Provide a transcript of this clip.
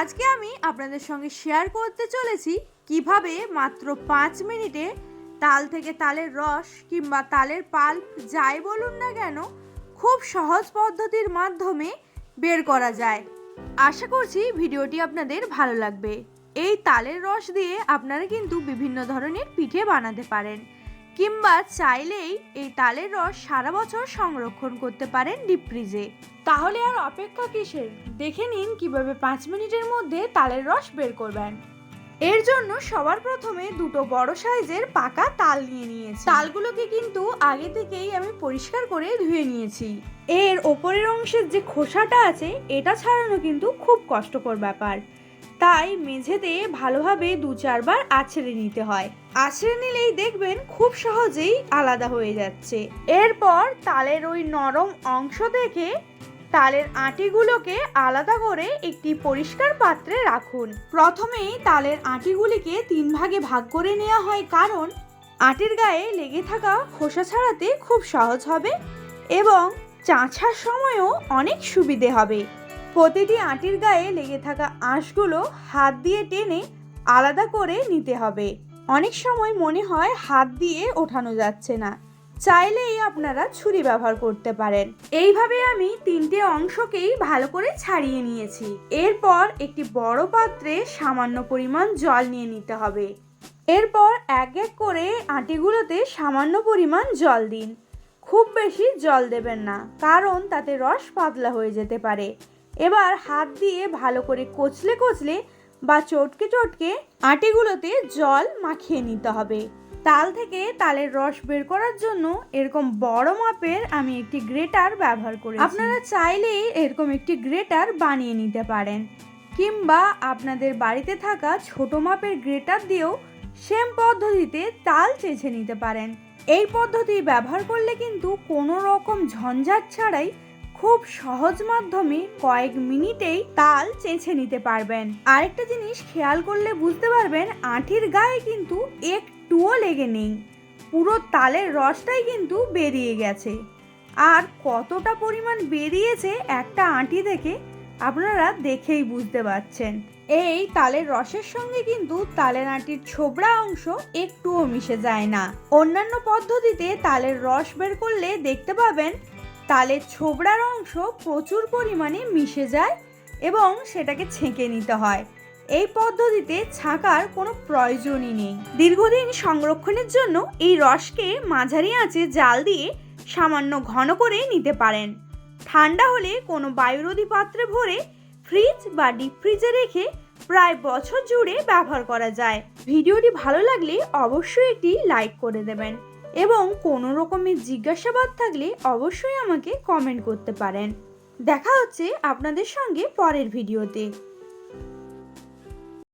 আজকে আমি আপনাদের সঙ্গে শেয়ার করতে চলেছি কীভাবে মাত্র পাঁচ মিনিটে তাল থেকে তালের রস কিংবা তালের পাল্প যাই বলুন না কেন, খুব সহজ পদ্ধতির মাধ্যমে বের করা যায়। আশা করছি ভিডিওটি আপনাদের ভালো লাগবে। এই তালের রস দিয়ে আপনারা কিন্তু বিভিন্ন ধরনের পিঠে বানাতে পারেন। কিংবা চাইলেই এই তালের রস সারা বছর সংরক্ষণ করতে পারেন ডিপ ফ্রিজে তাহলে আর অপেক্ষা কিসের? দেখে নিন কীভাবে পাঁচ মিনিটের মধ্যে তালের রস বের করবেন। এর জন্য সবার প্রথমে দুটো বড় সাইজের পাকা তাল নিয়ে নিয়েছি। তালগুলোকে কিন্তু আগে থেকেই আমি পরিষ্কার করে ধুয়ে নিয়েছি। এর ওপরের অংশের যে খোসাটা আছে, এটা ছাড়ানো কিন্তু খুব কষ্টকর ব্যাপার। তাই মেঝেতে ভালোভাবে দু চারবার আছড়ে নিতে হয়। আছড়ে নিলেই দেখবেন খুব সহজেই আলাদা হয়ে যাচ্ছে। এরপর তালের ওই নরম অংশ থেকে তালের আটিগুলোকে আলাদা করে একটি পরিষ্কার পাত্রে রাখুন। প্রথমেই তালের আটিগুলিকে তিন ভাগে ভাগ করে নেওয়া হয় কারণ আটির গায়ে লেগে থাকা খোসা ছাড়াতে খুব সহজ হবে এবং চাঁচার সময়ও অনেক সুবিধে হবে। প্রতিটি আটির গায়ে লেগে থাকা আঁশগুলো হাত দিয়ে টেনে আলাদা করে নিতে হবে। অনেক সময় মনে হয় হাত দিয়ে ওঠানো যাচ্ছে না। চাইলেই আপনারা ছুরি ব্যবহার করতে পারেন। এইভাবে আমি তিনটে অংশকেই ভালো করে ছাড়িয়ে নিয়েছি। এরপর একটি বড় পাত্রে সামান্য পরিমাণ জল নিয়ে নিতে হবে। এরপর এক এক করে আটিগুলোতে সামান্য পরিমাণ জল দিন। খুব বেশি জল দেবেন না, কারণ তাতে রস পাতলা হয়ে যেতে পারে। এবার হাত দিয়ে ভালো করে কচলে কচলে বা চটকে চটকে আটিগুলোতে জল মাখিয়ে নিতে হবে। তাল থেকে তালের রস বের করার জন্য এরকম বড় মাপের আমি একটি গ্রেটার ব্যবহার করি আপনারা চাইলেই এরকম একটি গ্রেটার বানিয়ে নিতে পারেন। কিংবা আপনাদের বাড়িতে থাকা ছোট মাপের গ্রেটার দিয়েও সেম পদ্ধতিতে তাল চেঁচে নিতে পারেন। এই পদ্ধতি ব্যবহার করলে কিন্তু কোনো রকম ঝঞ্ঝাট ছাড়াই খুব সহজ মাধ্যমে কয়েক মিনিটেই তাল চেঁচে নিতে পারবেন। আরেকটা জিনিস খেয়াল করলে বুঝতে পারবেন আঁটির গায়ে কিন্তু একটুও লেগে নেই। পুরো তালের রসটাই কিন্তু বেরিয়ে গেছে। আর কতটা পরিমাণ বেরিয়েছে একটা আঁটি থেকে আপনারা দেখেই বুঝতে পারছেন। এই তালের রসের সঙ্গে কিন্তু তালের আঁটির ছোবড়া অংশ একটুও মিশে যায় না। অন্যান্য পদ্ধতিতে তালের রস বের করলে দেখতে পাবেন তালের ছোবড়ার অংশ প্রচুর পরিমাণে মিশে যায় এবং সেটাকে ছেঁকে নিতে হয়। এই পদ্ধতিতে ছাঁকার কোনো প্রয়োজনই নেই। দীর্ঘদিন সংরক্ষণের জন্য এই রসকে মাঝারি আঁচে জাল দিয়ে সামান্য ঘন করে নিতে পারেন। ঠান্ডা হলে কোনো বায়ুরোধী পাত্রে ভরে ফ্রিজ বা ডিপ ফ্রিজে রেখে প্রায় বছর জুড়ে ব্যবহার করা যায়। ভিডিওটি ভালো লাগলে অবশ্যই একটি লাইক করে দেবেন। এবং কোনো রকমের জিজ্ঞাসাবাদ থাকলে অবশ্যই আমাকে কমেন্ট করতে পারেন। দেখা হচ্ছে আপনাদের সঙ্গে পরের ভিডিওতে